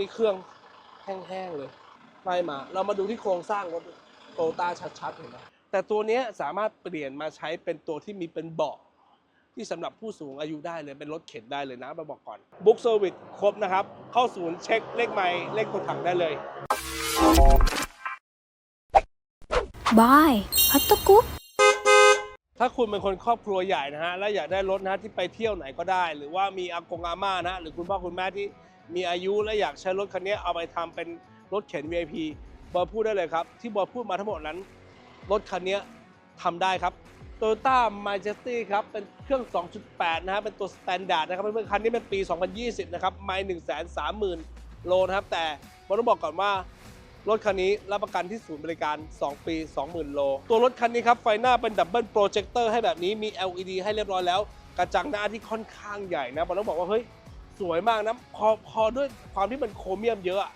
นี้เครื่องแห้งๆเลยไล่มา เรามาดูที่โครงสร้างรถโตต้าชัดๆเห็นไหมแต่ตัวเนี้ยสามารถเปลี่ยนมาใช้เป็นตัวที่มีเป็นเบาะที่สำหรับผู้สูงอายุได้เลยเป็นรถเข็นได้เลยนะมาบอกก่อนบุ๊กเซอร์วิสครบนะครับ เข้าศูนย์เช็คเลขไมล์เลขตัวถังได้เลยบายฮัตตกุ๊ปถ้าคุณเป็นคนครอบครัวใหญ่นะฮะและอยากได้รถนะฮะที่ไปเที่ยวไหนก็ได้ หรือว่ามีอากงอาม่านะฮะหรือคุณพ่อคุณแม่ที่ มีอายุและอยากใช้รถคันนี้เอาไปทำเป็นรถเข็น VIP บอยพูดได้เลยครับ ที่บอยพูดมาทั้งหมดนั้น รถคันนี้ทำได้ครับ Toyota Majesty ครับ เป็นเครื่อง 2.8 นะฮะเป็นตัว Standard นะครับเพื่อนๆคันนี้เป็นปี 2020 นะครับไม่1 3 0 0 0 0 โลนะครับ แต่ผมต้องบอกก่อนว่ารถคันนี้รับประกันที่ศูนย์บริการ 2 ปี 20,000 โล ตัวรถคันนี้ครับ ไฟหน้าเป็นดับเบิลโปรเจคเตอร์ให้แบบนี้มี LED ให้เรียบร้อยแล้ว กระจังหน้าที่ค่อนข้างใหญ่นะผมต้องบอกว่าเฮ้ย สวยมากนะพอพอด้วยความที่มันโครเมียมเยอะ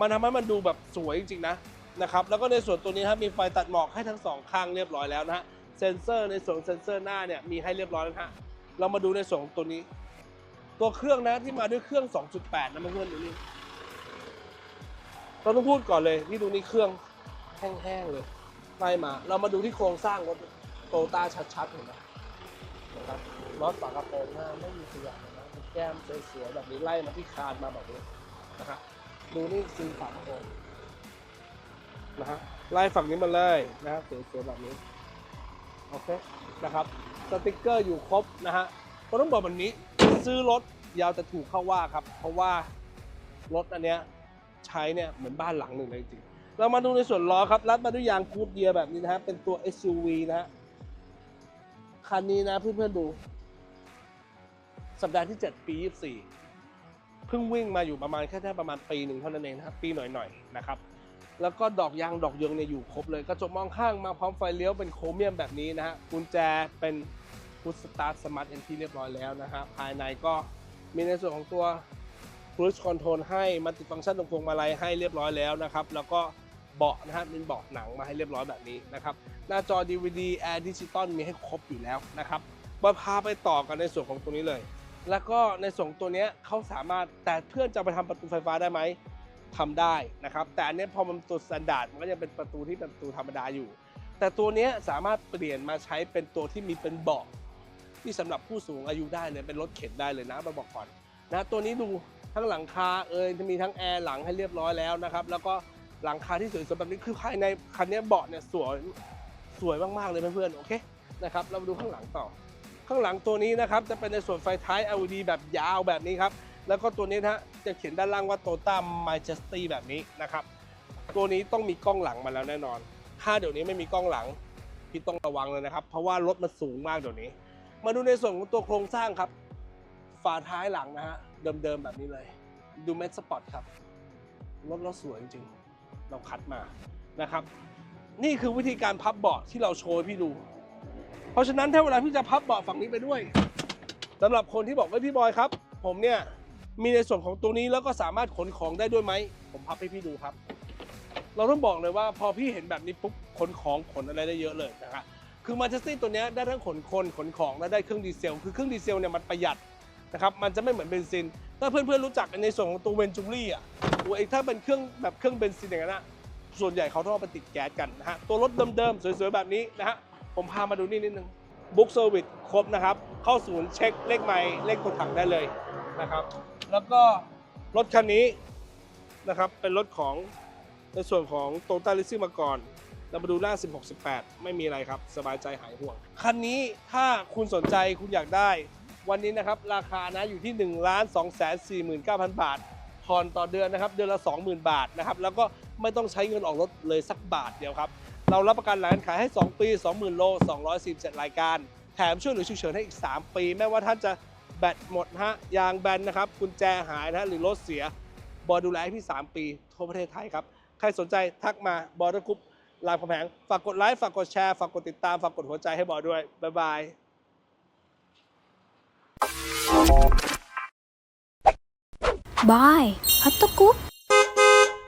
มันทำให้มันดูแบบสวยจริงๆนะนะครับแล้วก็ในส่วนตัวนี้ครับมีไฟตัดหมอกให้ทั้งสองข้างเรียบร้อยแล้วนะฮะเซนเซอร์ในส่วนเซนเซอร์หน้าเนี่ยมีให้เรียบร้อยแล้วฮะเรามาดูในส่วนตัวนี้ ตัวเครื่องนะที่มาด้วยเครื่อง 2.8 นะเพื่อนๆดูนี่เราต้องพูดก่อนเลยที่ดูนี่เครื่องแห้งๆเลยไล่มา เรามาดูที่โครงสร้างรถโตต้าชัดๆเห็นไหมนะครับรถฝากระโปรงหน้าไม่มีขยับเลยนะ แก้มสวยๆแบบนี้ไล่มาที่คานมาแบบนี้นะครับดูนี่ซีฝากระโปรงนะฮะไล่ฝั่งนี้มาเลยนะครับสวยๆแบบนี้โอเคนะครับสติกเกอร์อยู่ครบนะฮะก็ต้องบอกแบบนี้ซื้อรถยาวแต่ถูกเข้าว่าครับ เพราะว่ารถอันเนี้ยใช้เนี่ยเหมือนบ้านหลังหนึ่งเลยจริงๆเรามาดูในส่วนล้อครับรัดมาด้วยยางกูดเดียแบบนี้นะฮะเป็นตัว SUV นะฮะคันนี้นะเพื่อนๆดู สัปดาห์ที่ 7 ปี 24 เพิ่งวิ่งมาอยู่ประมาณแค่แค่ประมาณปีหนึ่งเท่านั้นเองนะครับปีหน่อยๆนะครับแล้วก็ดอกยางดอกเยืองเนี่ยอยู่ครบเลยกระจกมองข้างมาพร้อมไฟเลี้ยวเป็นโครเมียมแบบนี้นะฮะกุญแจเป็นพุทสตาร์ทสมาร์ทเอนทีเรียบร้อยแล้วนะฮะภายในก็มีในส่วนของตัว cruise control ให้มัลติดฟังก์ชันตรงพวงมาลัยให้เรียบร้อยแล้วนะครับ แล้วก็เบาะนะฮะเป็นเบาะหนังมาให้เรียบร้อยแบบนี้นะครับ หน้าจอ DVD Air Digital มีให้ครบอยู่แล้วนะครับมาพาไปต่อกันในส่วนของตัวนี้เลย แล้วก็ในส่วนของตัวนี้เขาสามารถแต่เพื่อนจะไปทำประตูไฟฟ้าได้ไหมทำได้นะครับ แต่อันนี้พอมันตัวสแตนดาร์ดมันก็ยังเป็นประตูที่เป็นประตูธรรมดาอยู่ แต่ตัวนี้สามารถเปลี่ยนมาใช้เป็นตัวที่มีเป็นเบาะที่สำหรับผู้สูงอายุได้เลยเป็นรถเข็นได้เลยนะมาบอกก่อนนะตัวนี้ดูทั้งหลังคาเอยจะมีทั้งแอร์หลังให้เรียบร้อยแล้วนะครับ แล้วก็หลังคาที่สวยๆแบบนี้คือภายในคันนี้เบาะเนี่ยสวยสวยมากๆเลยเพื่อนๆโอเคนะครับเรามาดูข้างหลังต่อ ข้างหลังตัวนี้นะครับจะเป็นในส่วนไฟท้าย LED แบบยาวแบบนี้ครับ แล้วก็ตัวนี้นะฮะจะเขียนด้านล่างว่า Toyota Majesty แบบนี้นะครับ ตัวนี้ต้องมีกล้องหลังมาแล้วแน่นอน ถ้าเดี๋ยวนี้ไม่มีกล้องหลังพี่ต้องระวังเลยนะครับ เพราะว่ารถมันสูงมากเดี๋ยวนี้ มาดูในส่วนของตัวโครงสร้างครับ ฝาท้ายหลังนะฮะเดิมๆแบบนี้เลย ดูเมทสปอร์ตครับ รถเราสวยจริงๆเราคัดมานะครับ นี่คือวิธีการพับเบาะที่เราโชว์ให้พี่ดู ราะฉะนั้นถ้าเวลาพี่จะพับเบาะฝั่งนี้ไปด้วยสำหรับคนที่บอกว่าพี่บอยครับ ผมเนี่ยมีในส่วนของตัวนี้แล้วก็สามารถขนของได้ด้วยไหม ผมพับให้พี่ดูครับ เราต้องบอกเลยว่าพอพี่เห็นแบบนี้ปุ๊บขนของขนอะไรได้เยอะเลยนะครับคือมาเชสตี้ตัวนี้ได้ทั้งขนคนขนของและได้เครื่องดีเซล คือเครื่องดีเซลเนี่ยมันประหยัดนะครับมันจะไม่เหมือนเบนซิน ถ้าเพื่อนๆรู้จักในส่วนของตัวเวนจูรี่อะตัวไอ้ถ้าเป็นเครื่องแบบเครื่องเบนซินอย่างนั้นนะส่วนใหญ่เขาต้องเอาไปติดแก๊สกันนะฮะตัวรถเดิมๆสวยๆแบบนี้นะฮะ ผมพามาดูนี่นิดนึงบุ๊กเซอร์วิสครบนะครับ เข้าศูนย์เช็คเลขไมล์เลขตัวถังได้เลยนะครับ แล้วก็รถคันนี้นะครับเป็นรถของในส่วนของโตต้าลิซี่มาก่อน เรามาดูหน้า 16 18 ไม่มีอะไรครับ สบายใจหายห่วง คันนี้ถ้าคุณสนใจคุณอยากได้ วันนี้นะครับ ราคานะอยู่ที่ 1 2 4 9 0 0 0 บาทผ่อนต่อเดือนนะครับ เดือนละ 20,000 บาทนะครับ แล้วก็ไม่ต้องใช้เงินออกรถเลยสักบาทเดียวครับ เรารับประกันหลังการขายให้ 2 ปี 20,000 โล 247 รายการ แถมช่วยเหลือฉุกเฉินให้อีก 3 ปี แม้ว่าท่านจะแบตหมดฮะ ยางแบนนะครับกุญแจหายนะหรือรถเสีย บอดูแลให้พี่ 3 ปี ทั่วประเทศไทยครับ ใครสนใจทักมาบอร์ดกรุ๊ปรามคำแหงฝากกดไลค์ฝากกดแชร์ฝากกดติดตามฝากกดหัวใจให้บอด้วยบ๊ายบายบายฮัตตกุ๊ป